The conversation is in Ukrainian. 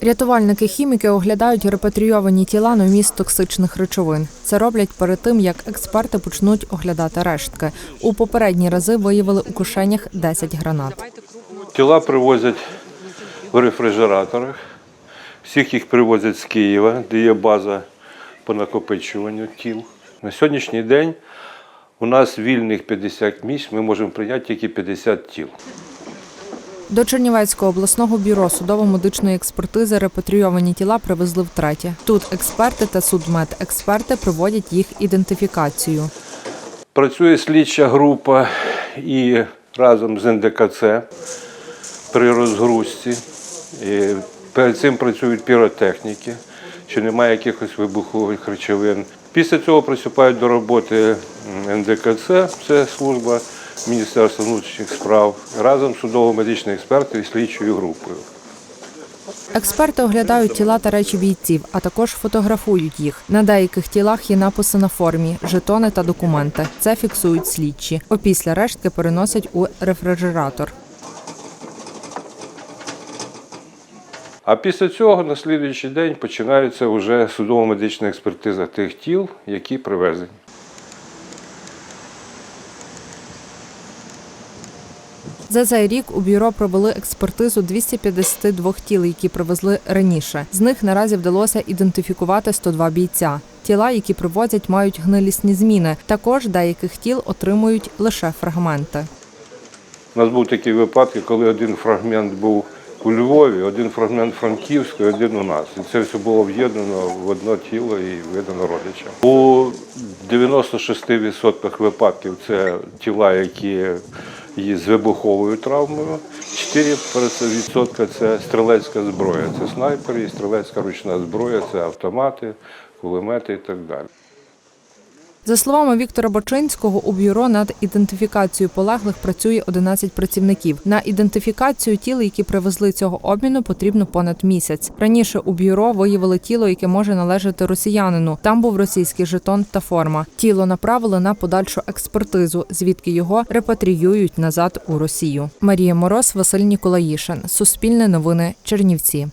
Рятувальники-хіміки оглядають репатрійовані тіла на вміст токсичних речовин. Це роблять перед тим, як експерти почнуть оглядати рештки. У попередні рази виявили у кишенях 10 гранат. Тіла привозять в рефрижераторах. Всіх їх привозять з Києва, де є база по накопичуванню тіл. На сьогоднішній день у нас вільних 50 місць, ми можемо прийняти тільки 50 тіл. До Чернівецького обласного бюро судово-медичної експертизи репатрійовані тіла привезли втретє. Тут експерти та судмедексперти проводять їх ідентифікацію. Працює слідча група і разом з НДКЦ при розгрузці. І перед цим працюють піротехніки, чи немає якихось вибухових речовин. Після цього приступають до роботи НДКЦ, це служба Міністерства внутрішніх справ, разом з судово-медичними експертами і слідчою групою. Експерти оглядають тіла та речі бійців, а також фотографують їх. На деяких тілах є написи на формі, жетони та документи. Це фіксують слідчі. Опісля рештки переносять у рефрижератор. А після цього на слідуючий день починається вже судово-медична експертиза тих тіл, які привезені. За цей рік у бюро провели експертизу 252 тіл, які привезли раніше. З них наразі вдалося ідентифікувати 102 бійця. Тіла, які привозять, мають гнилісні зміни. Також деяких тіл отримують лише фрагменти. У нас був такі випадки, коли один фрагмент був у Львові, один фрагмент Франківську, і один у нас. І це все було в'єднано в одне тіло і видано родичам. У 96% випадків це тіла, які є з вибуховою травмою. 4% це стрілецька зброя. Це снайпери, і стрілецька ручна зброя, це автомати, кулемети і так далі. За словами Віктора Бочинського, у бюро над ідентифікацією полеглих працює 11 працівників. На ідентифікацію тіл, які привезли цього обміну, потрібно понад місяць. Раніше у бюро виявили тіло, яке може належати росіянину. Там був російський жетон та форма. Тіло направили на подальшу експертизу, звідки його репатріюють назад у Росію. Марія Мороз, Василь Ніколаїшин. Суспільне новини. Чернівці.